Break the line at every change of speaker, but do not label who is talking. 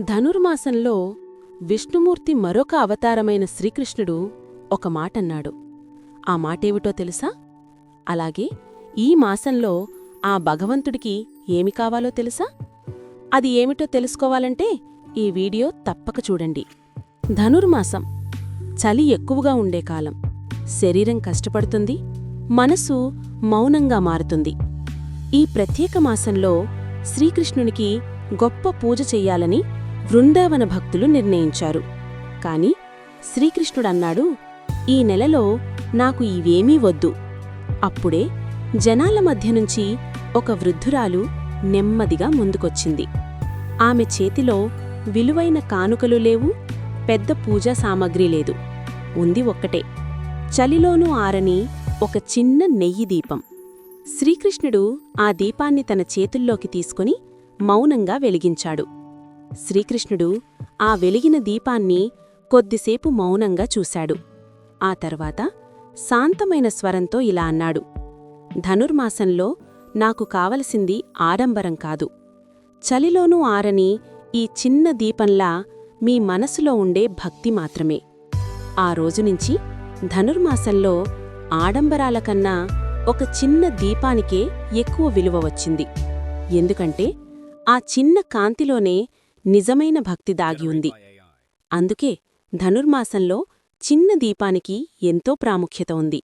ధనుర్మాసంలో విష్ణుమూర్తి మరొక అవతారమైన శ్రీకృష్ణుడు ఒక మాటన్నాడు. ఆ మాటేమిటో తెలుసా? అలాగే ఈ మాసంలో ఆ భగవంతుడికి ఏమి కావాలో తెలుసా? అది ఏమిటో తెలుసుకోవాలంటే ఈ వీడియో తప్పక చూడండి. ధనుర్మాసం చలి ఎక్కువగా ఉండే కాలం. శరీరం కష్టపడుతుంది మనసు మౌనంగా మారుతుంది. ఈ ప్రత్యేక మాసంలో శ్రీకృష్ణునికి గొప్ప పూజ చెయ్యాలని వృందావన భక్తులు నిర్ణయించారు. కాని శ్రీకృష్ణుడన్నాడు ఈ నెలలో నాకు ఇవేమీ వద్దు. అప్పుడే జనాల మధ్య నుంచి ఒక వృద్ధురాలు నెమ్మదిగా ముందుకొచ్చింది. ఆమె చేతిలో విలువైన కానుకలు లేవు పెద్ద పూజా సామగ్రి లేదు. ఉంది ఒక్కటే. చలిలోనూ ఆరని ఒక చిన్న నెయ్యి దీపం. శ్రీకృష్ణుడు ఆ దీపాన్ని తన చేతుల్లోకి తీసుకుని మౌనంగా వెలిగించాడు. శ్రీకృష్ణుడు ఆ వెలిగిన దీపాన్ని కొద్దిసేపు మౌనంగా చూశాడు. ఆ తర్వాత శాంతమైన స్వరంతో ఇలా అన్నాడు ధనుర్మాసంలో నాకు కావలసింది ఆడంబరం కాదు. చలిలోనూ ఆరని ఈ చిన్న దీపంలా మీ మనసులో ఉండే భక్తి మాత్రమే. ఆ రోజునుంచి ధనుర్మాసంలో ఆడంబరాల కన్నా ఒక చిన్న దీపానికే ఎక్కువ విలువ వచ్చింది. ఎందుకంటే ఆ చిన్న కాంతిలోనే నిజమైన భక్తి దాగి ఉంది. అందుకే ధనుర్మాసంలో చిన్న దీపానికి ఎంతో ప్రాముఖ్యత ఉంది.